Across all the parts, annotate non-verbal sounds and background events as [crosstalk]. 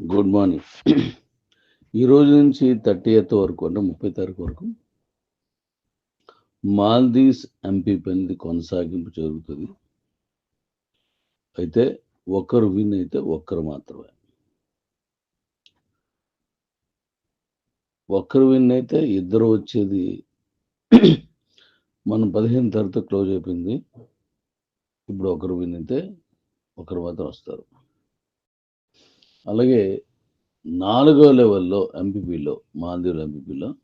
Good morning [clears throat] ఈ రోజు నుంచి థర్టీ ఎయిత్ వరకు అంటే ముప్పై తారీఖు వరకు మాల్దీవ్స్ ఎంపీ పనిది కొనసాగింపు జరుగుతుంది. అయితే ఒకరు విన్ అయితే ఒక్కరు మాత్రమే. ఒక్కరు విన్ అయితే ఇద్దరు వచ్చేది [clears throat] మనం పదిహేను తర్వాత క్లోజ్ అయిపోయింది. ఇప్పుడు ఒకరు విన్ అయితే ఒకరు మాత్రం వస్తారు. అలాగే నాలుగో లెవెల్లో ఎంపీపీలో మాల్దీవుల ఎంపీపీలో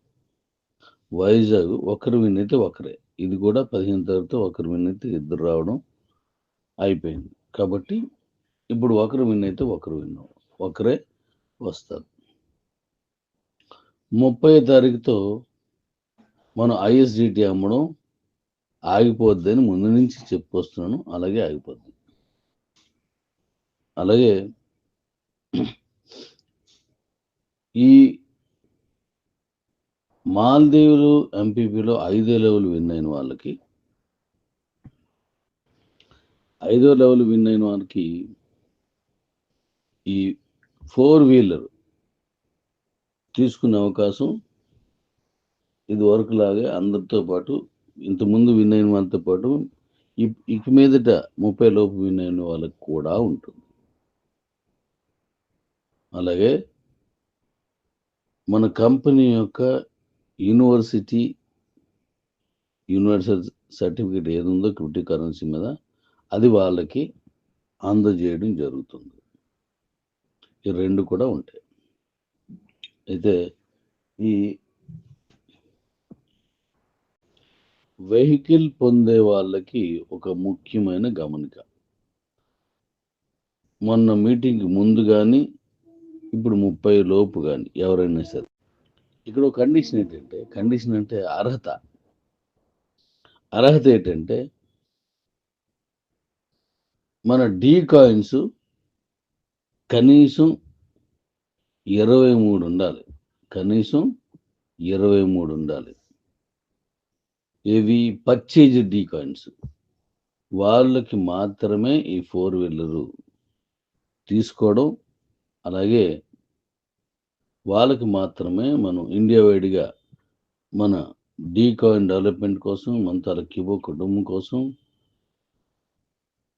వైజాగ్ ఒకరు విన్ అయితే ఒకరే. ఇది కూడా పదిహేను తారీఖుతో ఒకరు విన్ అయితే ఇద్దరు రావడం అయిపోయింది. కాబట్టి ఇప్పుడు ఒకరు విన్ అయితే ఒకరు విన్ ఒకరే వస్తారు. ముప్పై తారీఖుతో మనం ఐఎస్డిటి అమ్మడం ఆగిపోద్ది అని ముందు నుంచి చెప్పుకొస్తున్నాను అలాగే ఆగిపోద్ది. అలాగే ఈ మాల్దీవులు ఎంపీపీలో ఐదో లెవెల్ విన్ అయిన వాళ్ళకి ఐదో లెవెల్ విన్ అయిన వాళ్ళకి ఈ ఫోర్ వీలర్ తీసుకునే అవకాశం ఇది వరకు లాగే అందరితో పాటు ఇంతకుముందు విన్ అయిన వాళ్ళతో పాటు ఇప్- ఇక మీదట ముప్పై లోపు విన్ అయిన వాళ్ళకి కూడా ఉంటుంది. అలాగే మన కంపెనీ యొక్క యూనివర్సిటీ యూనివర్సల్ సర్టిఫికేట్ ఏది ఉందో క్రిప్టో కరెన్సీ మీద అది వాళ్ళకి అందజేయడం జరుగుతుంది. ఈ రెండు కూడా ఉంటాయి. అయితే ఈ వెహికల్ పొందే వాళ్ళకి ఒక ముఖ్యమైన గమనిక. మొన్న మీటింగ్ ముందు కానీ ఇప్పుడు ముప్పై లోపు కానీ ఎవరైనా సరే. ఇక్కడ ఒక కండిషన్ ఏంటంటే కండిషన్ అంటే అర్హత. అర్హత ఏంటంటే మన డీ కాయిన్స్ కనీసం ఇరవై మూడు ఉండాలి. కనీసం ఇరవై మూడు ఉండాలి. ఇవి పర్చేజ్ డీ కాయిన్స్ వాళ్ళకి మాత్రమే ఈ ఫోర్ వీలరు తీసుకోవడం అలాగే వాళ్ళకి మాత్రమే మనం ఇండియా వైడ్గా మన డీ కాయిన్ డెవలప్మెంట్ కోసం మన కిబో కుటుంబం కోసం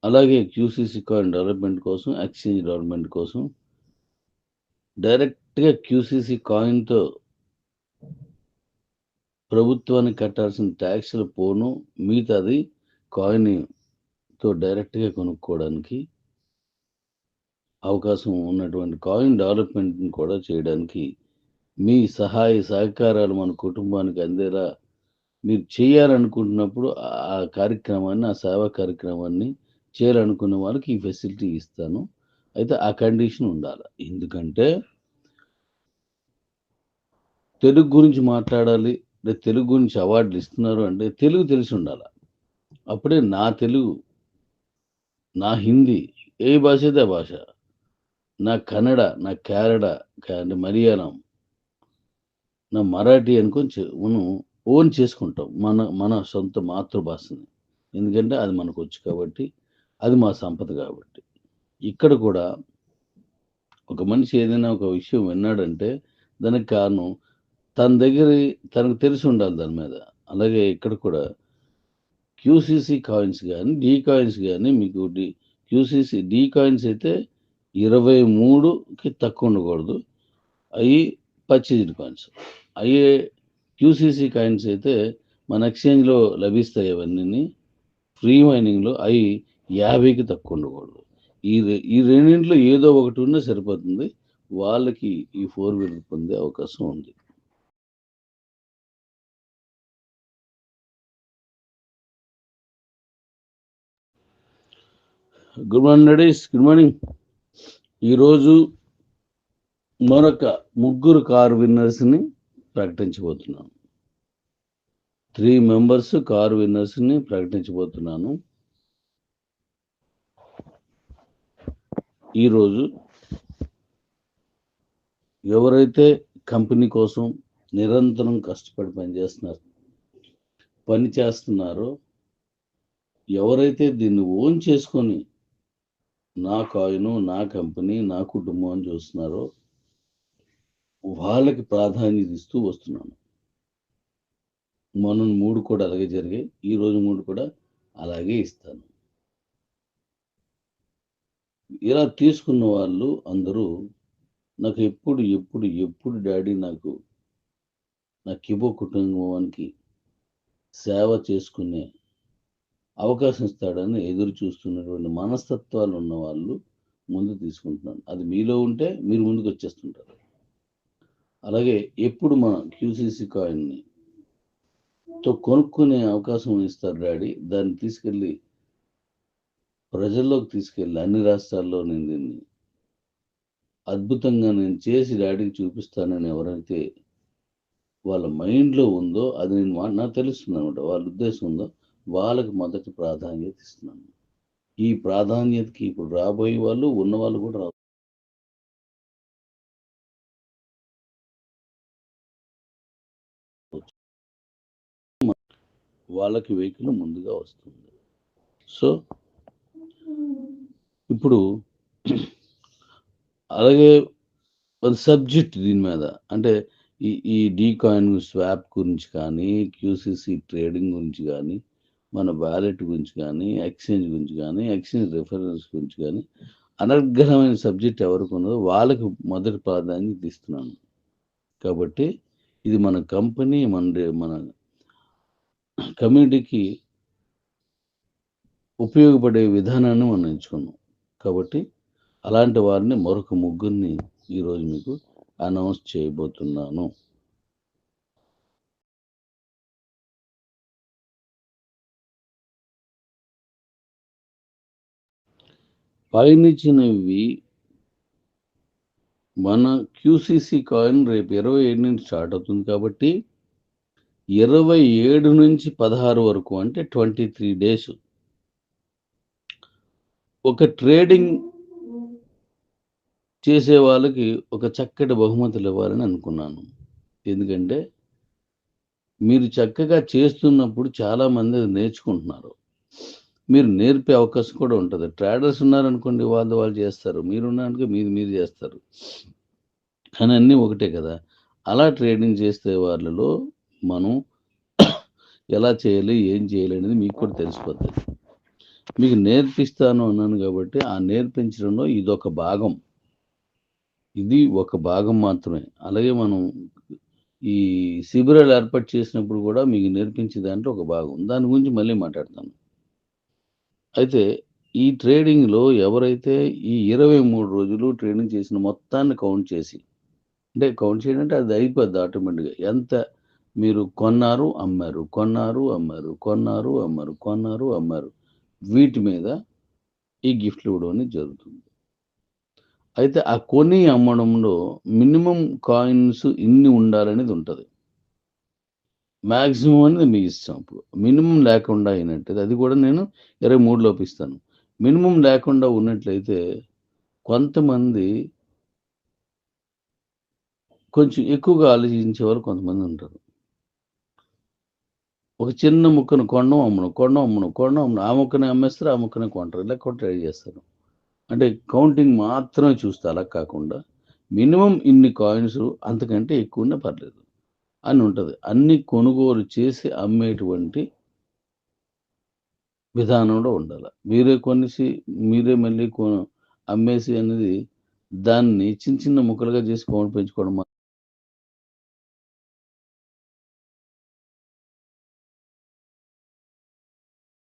అలాగే క్యూసీసీ కాయిన్ డెవలప్మెంట్ కోసం ఎక్స్చేంజ్ డెవలప్మెంట్ కోసం డైరెక్ట్గా క్యూసీసీ కాయిన్తో ప్రభుత్వానికి కట్టాల్సిన ట్యాక్స్లు పోను. మిగతాది కాయిన్తో డైరెక్ట్గా కొనుక్కోవడానికి అవకాశం ఉన్నటువంటి కాయిన్ డెవలప్మెంట్ని కూడా చేయడానికి మీ సహాయ సహకారాలు మన కుటుంబానికి అందేలా మీరు చేయాలనుకుంటున్నప్పుడు ఆ కార్యక్రమాన్ని ఆ సేవా కార్యక్రమాన్ని చేయాలనుకున్న వాళ్ళకి ఈ ఫెసిలిటీ ఇస్తాను. అయితే ఆ కండిషన్ ఉండాలి. ఎందుకంటే తెలుగు గురించి మాట్లాడాలి లేదా తెలుగు గురించి అవార్డులు ఇస్తున్నారు అంటే తెలుగు తెలిసి ఉండాలి. అప్పుడే నా తెలుగు నా హిందీ ఏ భాష అయితే ఆ భాష నా కన్నడ నా కేరళ అంటే మలయాళం నా మరాఠీ అనుకొని మనం ఓన్ చేసుకుంటాం మన మన సొంత మాతృభాషని. ఎందుకంటే అది మనకు వచ్చు కాబట్టి అది మా సంపద కాబట్టి. ఇక్కడ కూడా ఒక మనిషి ఏదైనా ఒక విషయం విన్నాడంటే దానికి కారణం తన దగ్గర తనకు తెలిసి ఉండాలి దాని మీద. అలాగే ఇక్కడ కూడా క్యూసీసీ కాయిన్స్ కానీ డీ కాయిన్స్ కానీ మీకు డి క్యూసీసీ డీ కాయిన్స్ అయితే ఇరవై మూడుకి తక్కువ ఉండకూడదు. అవి పర్చేజ్డ్ కాయిన్స్. అవి క్యూసీసీ కాయిన్స్ అయితే మన ఎక్స్చేంజ్లో లభిస్తాయి అవన్నీ ఫ్రీ మైనింగ్లో అవి యాభైకి తక్కువ ఉండకూడదు. ఈ రె- ఈ రెండింటిలో ఏదో ఒకటి ఉన్నా సరిపోతుంది. వాళ్ళకి ఈ ఫోర్ వీలర్ పొందే అవకాశం ఉంది. Good morning ladies good morning. ఈరోజు మరొక ముగ్గురు కార్ విన్నర్స్ని ప్రకటించబోతున్నాను. త్రీ మెంబర్స్ కార్ విన్నర్స్ని ప్రకటించబోతున్నాను. ఈరోజు ఎవరైతే కంపెనీ కోసం నిరంతరం కష్టపడి పనిచేస్తున్నారు పని చేస్తున్నారో ఎవరైతే దీన్ని ఓన్ చేసుకొని నా కాయిన్ నా కంపెనీ నా కుటుంబం అని చూస్తున్నారో వాళ్ళకి ప్రాధాన్యత ఇస్తూ వస్తున్నాను. మొన్న మూడు కూడా అలాగే జరిగాయి. ఈ రోజు మూడు కూడా అలాగే ఇస్తాను. ఇలా తీసుకున్న వాళ్ళు అందరూ నాకు ఎప్పుడు ఎప్పుడు ఎప్పుడు డాడీ నాకు నా కిబో కుటుంబానికి సేవ చేసుకునే అవకాశం ఇస్తాడని ఎదురు చూస్తున్నటువంటి మనస్తత్వాలు ఉన్న వాళ్ళు ముందు తీసుకుంటున్నాను. అది మీలో ఉంటే మీరు ముందుకు వచ్చేస్తుంటారు అలాగే ఎప్పుడు మన క్యూసీసీ కాయిన్ని తో కొనుక్కునే అవకాశం ఇస్తారు డాడీ. దాన్ని తీసుకెళ్ళి ప్రజల్లోకి తీసుకెళ్ళి అన్ని రాష్ట్రాల్లో నేను దీన్ని అద్భుతంగా నేను చేసి డాడీకి చూపిస్తానని ఎవరైతే వాళ్ళ మైండ్లో ఉందో అది నేను మా- నాకు తెలుస్తుంది అనమాట వాళ్ళ ఉద్దేశం ఉందో వాళ్ళకి మొదటి ప్రాధాన్యత ఇస్తున్నాను. ఈ ప్రాధాన్యతకి ఇప్పుడు రాబోయే వాళ్ళు ఉన్న వాళ్ళు కూడా రా వాళ్ళకి వెహికల్ ముందుగా వస్తుంది. సో ఇప్పుడు అలాగే సబ్జెక్ట్ దీని మీద. అంటే ఈ ఈ డీ కాయిన్ స్వాప్ గురించి కానీ క్యూసీసీ ట్రేడింగ్ గురించి కానీ మన వ్యాలెట్ గురించి కానీ ఎక్స్చేంజ్ గురించి కానీ ఎక్స్చేంజ్ రిఫరెన్స్ గురించి కానీ అనర్గ్రహమైన సబ్జెక్ట్ ఎవరికి ఉన్నదో వాళ్ళకి మొదటి ప్రాధాన్యత ఇస్తున్నాను. కాబట్టి ఇది మన కంపెనీ మన మన కమ్యూనిటీకి ఉపయోగపడే విధానాన్ని మనం ఎంచుకున్నాం. కాబట్టి అలాంటి వారిని మరొక ముగ్గురిని ఈరోజు మీకు అనౌన్స్ చేయబోతున్నాను. పయనించినవి మన క్యూసీసీ కాయిన్ రేపు ఇరవై ఏడు నుంచి స్టార్ట్ అవుతుంది కాబట్టి ఇరవై ఏడు నుంచి పదహారు వరకు అంటే ట్వంటీ త్రీ డేస్ ఒక ట్రేడింగ్ చేసే వాళ్ళకి ఒక చక్కటి బహుమతులు ఇవ్వాలని అనుకున్నాను. ఎందుకంటే మీరు చక్కగా చేస్తున్నప్పుడు చాలామంది అది నేర్చుకుంటున్నారు. మీరు నేర్పే అవకాశం కూడా ఉంటుంది. ట్రేడర్స్ ఉన్నారనుకోండి వాళ్ళు వాళ్ళు చేస్తారు. మీరు మీది మీరు మీరు చేస్తారు. కానీ అన్నీ ఒకటే కదా. అలా ట్రేడింగ్ చేసే వాళ్ళలో మనం ఎలా చేయాలి ఏం చేయాలి అనేది మీకు కూడా తెలిసిపోతుంది. మీకు నేర్పిస్తాను అన్నాను కాబట్టి ఆ నేర్పించడంలో ఇదొక భాగం. ఇది ఒక భాగం మాత్రమే. అలాగే మనం ఈ శిబిరాలు ఏర్పాటు చేసినప్పుడు కూడా మీకు నేర్పించే దాంట్లో ఒక భాగం. దాని గురించి మళ్ళీ మాట్లాడతాను. అయితే ఈ ట్రేడింగ్లో ఎవరైతే ఈ ఇరవై మూడు రోజులు ట్రేడింగ్ చేసిన మొత్తాన్ని కౌంట్ చేసి అంటే కౌంట్ చేయడం అంటే అది అయిపోద్ది ఆటోమేటిక్గా. ఎంత మీరు కొన్నారు అమ్మారు కొన్నారు అమ్మారు కొన్నారు అమ్మారు కొన్నారు అమ్మారు వీటి మీద ఈ గిఫ్ట్లు ఇవ్వడం అనేది జరుగుతుంది. అయితే ఆ కొని అమ్మడంలో మినిమం కాయిన్స్ ఇన్ని ఉండాలనేది ఉంటుంది. మ్యాక్సిమం అనేది మీ ఇష్టం. అప్పుడు మినిమం లేకుండా అయినట్టు అది కూడా నేను ఇరవై మూడులోపు ఇస్తాను. మినిమం లేకుండా ఉన్నట్లయితే కొంతమంది కొంచెం ఎక్కువగా ఆలోచించే వాళ్ళు కొంతమంది ఉంటారు. ఒక చిన్న ముక్కను కొండం అమ్మను కొండం అమ్మను కొండం అమ్మను. ఆ ముక్కనే అమ్మేస్తారు ఆ ముక్కనే కొంటారు. ఇలా కూడా ట్రై చేస్తారు. అంటే కౌంటింగ్ మాత్రమే చూస్తే అలా కాకుండా మినిమం ఇన్ని కాయిన్స్ అంతకంటే ఎక్కువనే పర్లేదు. అని ఉంటుంది. అన్ని కొనుగోలు చేసి అమ్మేటువంటి విధానం కూడా ఉండాలి. మీరే కొనేసి మీరే మళ్ళీ కొను అమ్మేసి అనేది దాన్ని చిన్న చిన్న ముక్కలుగా చేసి కొను పెంచుకోవడం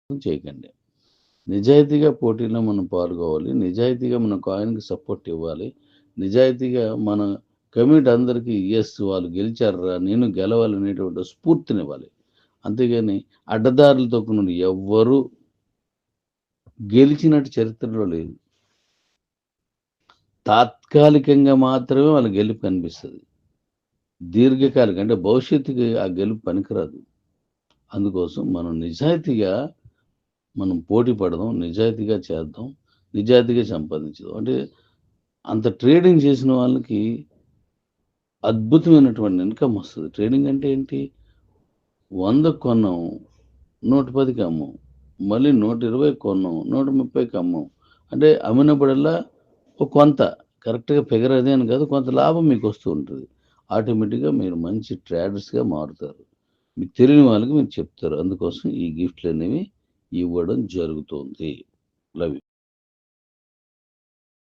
చేయకండి. నిజాయితీగా పోటీలో మనం పాల్గొవాలి. నిజాయితీగా మన కాయిన్కి సపోర్ట్ ఇవ్వాలి. నిజాయితీగా మన కమిటీ అందరికీ ఎస్ వాళ్ళు గెలిచారా నేను గెలవాలనేటువంటి స్ఫూర్తినివ్వాలి. అంతేగాని అడ్డదారులతో కొన్ని ఎవ్వరూ గెలిచినట్టు చరిత్రలో లేదు తాత్కాలికంగా మాత్రమే వాళ్ళ గెలుపు కనిపిస్తుంది. దీర్ఘకాలిక అంటే భవిష్యత్తుకి ఆ గెలుపు పనికిరాదు. అందుకోసం మనం నిజాయితీగా మనం పోటీ పడదాం నిజాయితీగా చేద్దాం నిజాయితీగా సంపాదించదాం. అంటే అంత ట్రేడింగ్ చేసిన వాళ్ళకి అద్భుతమైనటువంటి ఇన్కమ్ వస్తుంది ట్రేడింగ్ అంటే ఏంటి? వంద కొన్నాం నూట పదికి అమ్మాం మళ్ళీ నూట ఇరవై కొన్నాం నూట ముప్పైకి అమ్మాం అంటే అమ్మినప్పుడల్లా ఒక కొంత కరెక్ట్గా ఫిగర్ అదే అని కాదు కొంత లాభం మీకు వస్తూ ఉంటుంది. ఆటోమేటిక్గా మీరు మంచి ట్రేడర్స్గా మారుతారు. మీకు తెలియని వాళ్ళకి మీరు చెప్తారు. అందుకోసం ఈ గిఫ్ట్లు అనేవి ఇవ్వడం జరుగుతుంది. లవ్